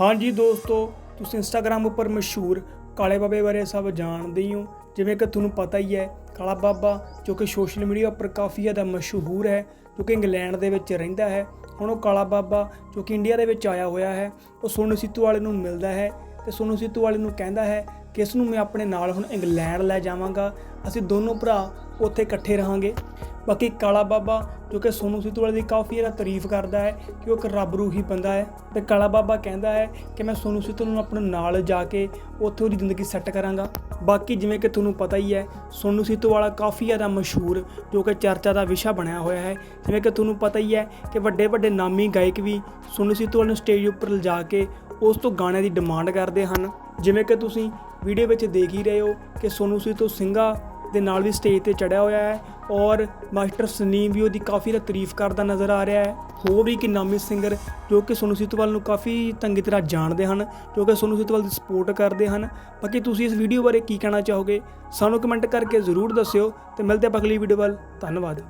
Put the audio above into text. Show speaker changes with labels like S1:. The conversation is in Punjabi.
S1: ਹਾਂਜੀ ਦੋਸਤੋ, ਤੁਸੀਂ ਇੰਸਟਾਗ੍ਰam ਉੱਪਰ ਮਸ਼ਹੂਰ ਕਾਲੇ ਬਾਬੇ ਬਾਰੇ ਸਭ ਜਾਣਦੇ ਹੀ ਹੋ। ਜਿਵੇਂ ਕਿ ਤੁਹਾਨੂੰ ਪਤਾ ਹੀ ਹੈ, ਕਾਲਾ ਬਾਬਾ, ਜੋ ਕਿ ਸੋਸ਼ਲ ਮੀਡੀਆ ਉੱਪਰ ਕਾਫੀ ਜ਼ਿਆਦਾ ਮਸ਼ਹੂਰ ਹੈ, ਜੋ ਕਿ ਇੰਗਲੈਂਡ ਦੇ ਵਿੱਚ ਰਹਿੰਦਾ ਹੈ। ਹੁਣ ਉਹ ਕਾਲਾ ਬਾਬਾ, ਜੋ ਕਿ ਇੰਡੀਆ ਦੇ ਵਿੱਚ ਆਇਆ ਹੋਇਆ ਹੈ, ਉਹ ਸੋਨੂ ਸਿੱਤੂ ਵਾਲੇ ਨੂੰ ਮਿਲਦਾ ਹੈ ਤੇ ਸੋਨੂ ਸਿੱਤੂ ਵਾਲੇ ਨੂੰ ਕਹਿੰਦਾ ਹੈ ਕਿ ਇਸ ਨੂੰ ਮੈਂ ਆਪਣੇ ਨਾਲ ਹੁਣ ਇੰਗਲੈਂਡ ਲੈ ਜਾਵਾਂਗਾ। ਅਸੀਂ ਦੋਨੋਂ ਭਰਾ ਉੱਥੇ ਇਕੱਠੇ ਰਹਾਂਗੇ। ਬਾਕੀ ਕਾਲਾ ਬਾਬਾ ਜੋ ਕਿ ਸੋਨੂ ਸਿੱਧੂ ਵਾਲੇ ਦੀ ਕਾਫੀ ਜ਼ਿਆਦਾ ਤਾਰੀਫ ਕਰਦਾ ਹੈ ਕਿ ਉਹ ਇੱਕ ਰੱਬ ਰੂਹੀ ਬੰਦਾ ਹੈ ਤੇ ਕਾਲਾ ਬਾਬਾ ਕਹਿੰਦਾ ਹੈ ਕਿ ਮੈਂ ਸੋਨੂ ਸਿੱਧੂ ਨੂੰ ਆਪਣੇ ਨਾਲ ਜਾ ਕੇ ਉੱਥੇ ਉਹਦੀ ਜ਼ਿੰਦਗੀ ਸੈੱਟ ਕਰਾਂਗਾ। ਬਾਕੀ ਜਿਵੇਂ ਕਿ ਤੁਹਾਨੂੰ ਪਤਾ ਹੀ ਹੈ, ਸੋਨੂ ਸਿੱਧੂ ਵਾਲਾ ਕਾਫੀ ਜ਼ਿਆਦਾ ਮਸ਼ਹੂਰ ਜੋ ਕਿ ਚਰਚਾ ਦਾ ਵਿਸ਼ਾ ਬਣਿਆ ਹੋਇਆ ਹੈ। ਜਿਵੇਂ ਕਿ ਤੁਹਾਨੂੰ ਪਤਾ ਹੀ ਹੈ ਕਿ ਵੱਡੇ ਵੱਡੇ ਨਾਮੀ ਗਾਇਕ ਵੀ ਸੋਨੂ ਸਿੱਧੂ ਵਾਲੇ ਨੂੰ ਸਟੇਜ ਉੱਪਰ ਲਿਜਾ ਕੇ ਉਸ ਤੋਂ ਗਾਣਿਆਂ ਦੀ ਡਿਮਾਂਡ ਕਰਦੇ ਹਨ। ਜਿਵੇਂ ਕਿ ਤੁਸੀਂ ਵੀਡੀਓ ਵਿੱਚ ਦੇਖ ਹੀ ਰਹੇ ਹੋ ਕਿ ਸੋਨੂ ਸਿੱਧੂ ਸਿੰਘਾ ਦੇ ਨਾਲ ਵੀ ਸਟੇਜ ਤੇ ਚੜਿਆ ਹੋਇਆ ਹੈ ਔਰ ਮਾਸਟਰ ਸਨੀਮ ਵੀ ਉਹਦੀ ਕਾਫੀ ਜ਼ਿਆਦਾ ਤਾਰੀਫ ਕਰਦਾ ਨਜ਼ਰ ਆ ਰਿਹਾ ਹੈ। ਹੋਰ ਵੀ ਕਿ ਨਾਮੀ ਸਿੰਗਰ ਜੋ ਕਿ ਸੋਨੂ ਸੀਤਵਾਲ ਨੂੰ ਕਾਫੀ ਤੰਗੀ ਤਰ੍ਹਾਂ ਜਾਣਦੇ ਹਨ, ਜੋ ਕਿ ਸੋਨੂ ਸਿੱਧੂਵਾਲ ਦੀ ਸਪੋਰਟ ਕਰਦੇ ਹਨ। ਬਾਕੀ ਤੁਸੀਂ ਇਸ ਵੀਡੀਓ ਬਾਰੇ ਕੀ ਕਹਿਣਾ ਚਾਹੋਗੇ? ਸਾਨੂੰ ਕਮੈਂਟ ਕਰਕੇ ਜ਼ਰੂਰ ਦੱਸਿਓ ਤੇ ਮਿਲਦੇ ਆਪਾਂ ਅਗਲੀ ਵੀਡੀਓ ਵੱਲ। ਧੰਨਵਾਦ।